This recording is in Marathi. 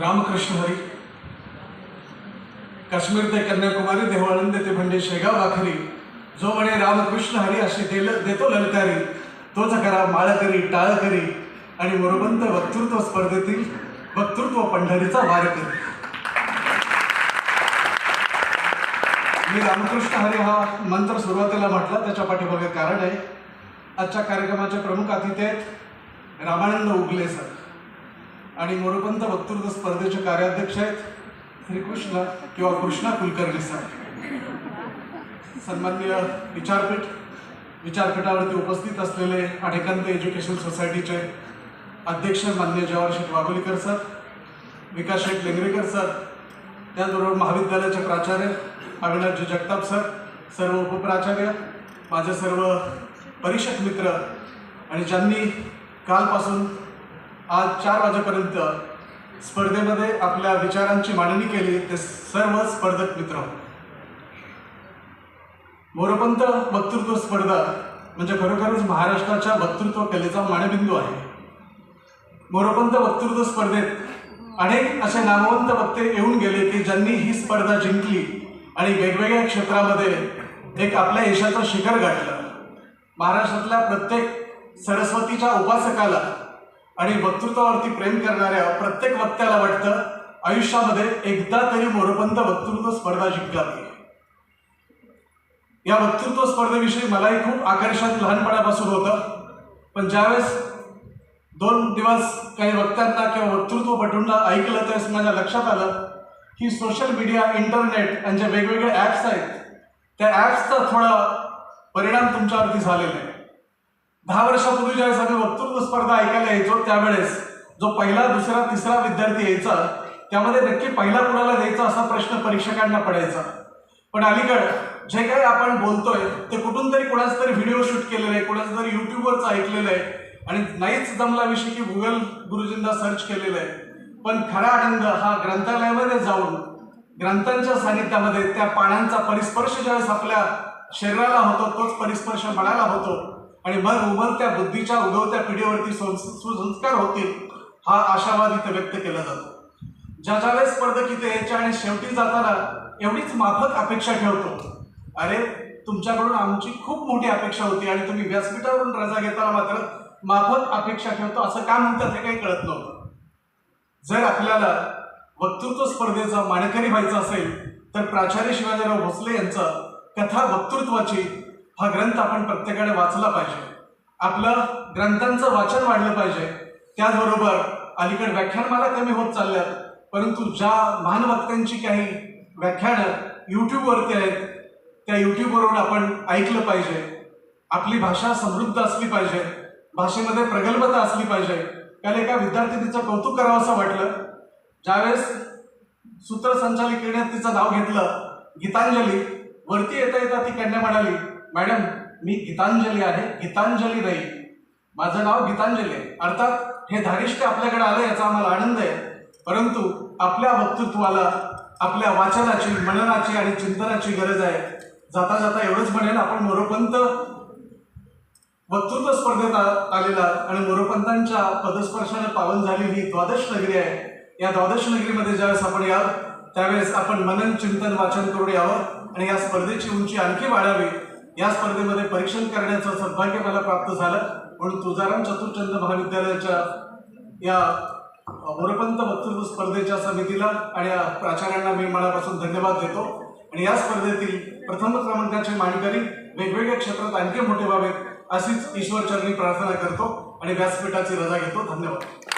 रामकृष्ण हरी काश्मीर ते कन्याकुमारी देवाळंद ते म्हणजे शेगाव आखरी. जो म्हणे रामकृष्ण हरी अशी देल देतो ललकारी तोच करा माळकरी टाळकरी आणि मोरबंद वक्तृत्व स्पर्धेतील वक्तृत्व पंढरीचा वारकरी. मी रामकृष्ण हरी हा मंत्र सुरुवातीला म्हटला त्याच्या पाठीमागे कारण आहे. आजच्या कार्यक्रमाचे प्रमुख अतिथी आहेत रामानंद उगले सर. आणि मोरपंत वक्तृत्व स्पर्धेचे कार्याध्यक्ष आहेत श्रीकृष्ण किंवा कृष्णा कुलकर्णी सर सन्माननीय विचारपीठ विचारपीठावरती उपस्थित असलेले अनेकांत एज्युकेशन सोसायटीचे अध्यक्ष मान्य जवाहर शेठ वाघोलीकर सर विकास शेठ लेंगरेकर सर त्याचबरोबर महाविद्यालयाचे प्राचार्य अविनाशजी जगताप सर सर्व उपप्राचार्य माझे सर्व परीक्षक मित्र आणि ज्यांनी कालपासून आज चार वाजेपर्यंत स्पर्धेमध्ये आपल्या विचारांची मांडणी केली ते सर्व स्पर्धक मित्र. मोरपंत वक्तृत्व स्पर्धा म्हणजे खरोखरच महाराष्ट्राच्या वक्तृत्व कलेचा मानबिंदू आहे. मोरपंत वक्तृत्व स्पर्धेत अनेक असे नामवंत वक्ते येऊन गेले की ज्यांनी ही स्पर्धा जिंकली आणि वेगवेगळ्या क्षेत्रामध्ये एक आपल्या यशाचं शिखर गाठलं. महाराष्ट्रातल्या प्रत्येक सरस्वतीच्या उपासकाला आणि वक्तृत्वावरती प्रेम करणाऱ्या प्रत्येक वक्त्याला वाटतं आयुष्यामध्ये एकदा तरी मोरपंत वक्तृत्व स्पर्धा जिंकावी या वक्तृत्व स्पर्धेविषयी मलाही खूप आकर्षण लहानपणापासून होतं. पण ज्यावेळेस दोन दिवस काही वक्त्यांना किंवा वक्तृत्वपटूंना ऐकलं त्यावेळेस माझ्या लक्षात आलं की सोशल मीडिया इंटरनेट आणि जे वेगवेगळे ॲप्स आहेत त्या ॲप्सचा थोडा परिणाम तुमच्यावरती झालेला आहे. दहा वर्षापूर्वी ज्यावेळेस आम्ही वक्तृत्व स्पर्धा ऐकायला यायचो त्यावेळेस. जो पहिला दुसरा तिसरा विद्यार्थी यायचा त्यामध्ये नक्की पहिला कुणाला द्यायचा असा प्रश्न परीक्षकांना पडायचा. पण अलीकडं जे काही आपण बोलतोय ते कुठून तरी कोणाचं तरी व्हिडिओ शूट केलेलं आहे कुणाचं तरी युट्यूबवरच ऐकलेलं आहे. आणि नाहीच जमला विषय की गुगल गुरुजींना सर्च केलेलं आहे. पण खरा आनंद हा ग्रंथालयामध्ये जाऊन ग्रंथांच्या सानिध्यामध्ये त्या पानांचा परिस्पर्श ज्यावेळेस आपल्या शरीराला होतो तोच परिस्पर्श मनाला होतो. आणि मन उमरत्या बुद्धीच्या उगवत्या पिढीवरती सुसंस्कार होतील हा आशावाद इथे व्यक्त केला जातो. ज्या ज्या वेळेस स्पर्धक इथे यायच्या आणि शेवटी जाताना एवढीच माफक अपेक्षा ठेवतो. अरे तुमच्याकडून आमची खूप मोठी अपेक्षा होती आणि तुम्ही व्यासपीठावरून रजा घेताना मात्र माफक अपेक्षा ठेवतो असं का म्हणतात हे काही कळत नव्हतं. जर आपल्याला वक्तृत्व स्पर्धेचा मानकरी व्हायचा असेल तर प्राचार्य शिवाजीराव भोसले यांचा कथा वक्तृत्वाची हा ग्रंथ आपण प्रत्येकाने वाचला पाहिजे. आपलं ग्रंथांचं वाचन वाढलं पाहिजे. त्याचबरोबर अलीकडे व्याख्यानमाला कमी होत चालल्यात परंतु ज्या महान वक्त्यांची काही व्याख्यानं यूट्यूबवरती आहेत त्या यूट्यूबवरून आपण ऐकलं पाहिजे. आपली भाषा समृद्ध असली पाहिजे. भाषेमध्ये प्रगल्भता असली पाहिजे. काल एका विद्यार्थी तिचं कौतुक करावं असं वाटलं. ज्यावेळेस सूत्रसंचालिकेने तिचं नाव घेतलं गीतांजली वरती येता येता ती कन्या म्हणाली मॅडम मी गीतांजली आहे गीतांजली नाही माझं नाव गीतांजली आहे. अर्थात हे धारिष्ट आपल्याकडे आलं याचा आम्हाला आनंद आहे. परंतु आपल्या वक्तृत्वाला आपल्या वाचनाची मननाची आणि चिंतनाची गरज आहे. जाता जाता एवढंच म्हणेल आपण मोरोपंत वक्तृत्व स्पर्धेत आलेला आणि मोरोपंतांच्या पदस्पर्शाने पावन झालेली ही द्वादश नगरी आहे. या द्वादश नगरीमध्ये ज्यावेळेस आपण यावं त्यावेळेस आपण मनन चिंतन वाचन करून यावं. आणि या स्पर्धेची उंची आणखी वाढावी या स्पर्धेमध्ये परीक्षण करण्याचं सद्भाग्य मला प्राप्त झालं. म्हणून तुळजाराम चतुर्चंद महाविद्यालयाच्या या मोरपंत वक्तृत्व स्पर्धेच्या समितीला आणि या प्राचार्यांना मी मनापासून धन्यवाद देतो. आणि या स्पर्धेतील प्रथम क्रमांकाचे मानकरी वेगवेगळ्या क्षेत्रात आणखी मोठे व्हावेत अशीच ईश्वरचरणी प्रार्थना करतो आणि व्यासपीठाची रजा घेतो. धन्यवाद.